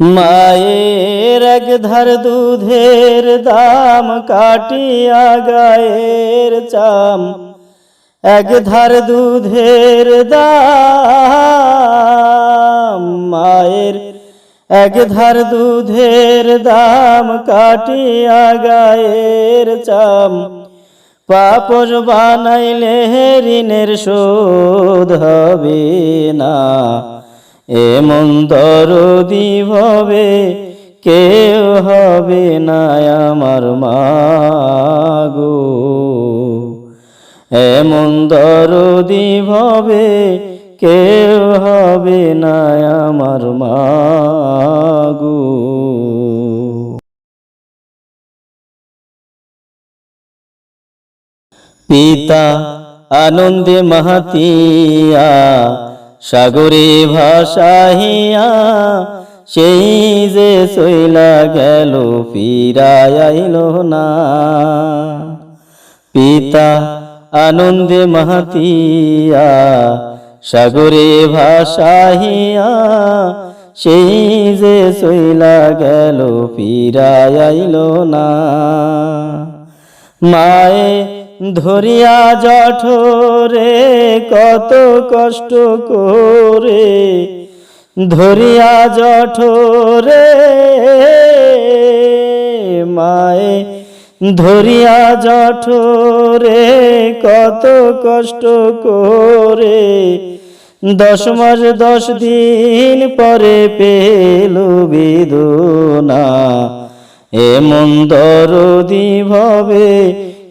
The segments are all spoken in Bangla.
মায়ের এক ধার দুধের দাম কাটিয়া গায়ের চাম। এক ধার দুধের দাম, মায়ের এক ধার দুধের দাম কাটিয়া গায়ের চাম। পাপর বানাইলে ঋণের শোধ হবে না। এমন দরদি ভবে কেউ হবে না আমার মাগো। এমন দরদি ভবে কেউ হবে না আমার মাগো। পিতা আনন্দে মাহাতিয়া সাগরে ভাসাহিয়া, সেই যে সইলা গেল ফিরাইল না। পিতা আনন্দে মাহাতিয়া সাগরে ভাসাহিয়া, সেই যে সইলা গেল ফিরাইল না। মায়ে ধরিয়া জঠরে কত কষ্ট করে, ধরিয়া জঠরে মায়ে, ধরিয়া জঠরে কত কষ্ট করে, দশ মাস দশ দিন পরে পেল বেদনা, এমন দরদি ভবে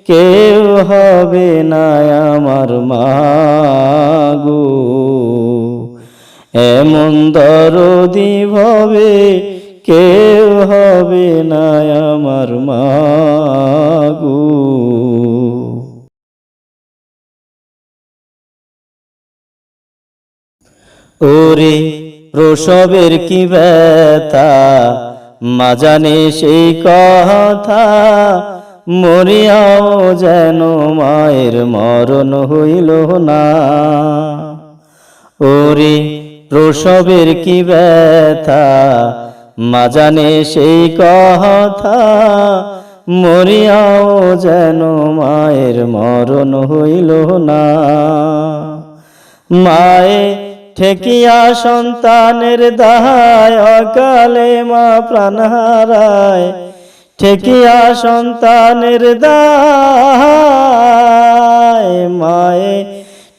কেউ হবে না আমার মাগো এমন দরদি ভবে কেউ হবে না আমার মাগো ওরে প্রসবের কি ব্যথা, মা জানে সেই কথা। মরিয়াও যেন মায়ের মরণ হইল না। ওরে প্রসবের কি ব্যথা, মা জানে সেই কথা। মরিয়াও যেন মায়ের মরণ হইল না। মায়ে ঠেকিয়া সন্তানের দায় অকালে মা প্রাণ হারায়। ঠেকিয়া সন্তানের দায়, মায়ে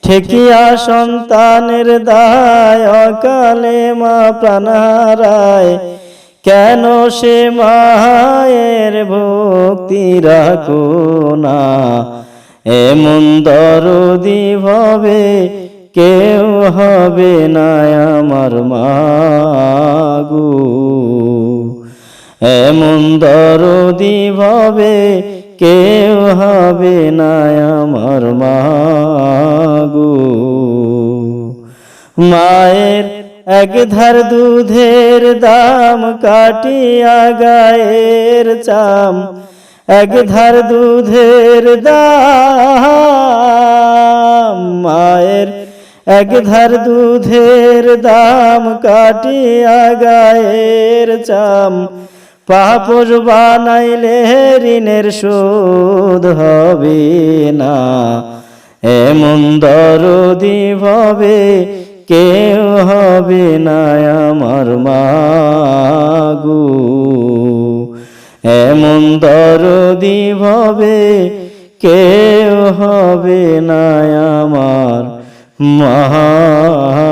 ঠেকিয়া সন্তানের দায়, অকালে মা প্রাণ হারায় কেন সে মায়ের ভক্তি রাখো না? এমন দরদি ভবে কেউ হবে না আমার মাগো এমন দরদি ভবে কেউ হবে না আমার মাগো। মায়ের এক ধার দুধের দাম কাটিয়া গায়ের চাম এক ধার দুধের দাম। মায়ের এক ধার দুধের দাম কাটিয়া গায়ের চাম পাপর বানাইলে ঋণের শোধ হবে না। এমন দরদি ভবে কেউ হবে না আমার মাগো। এমন দরদি ভবে কেউ হবে না আমার মাগো।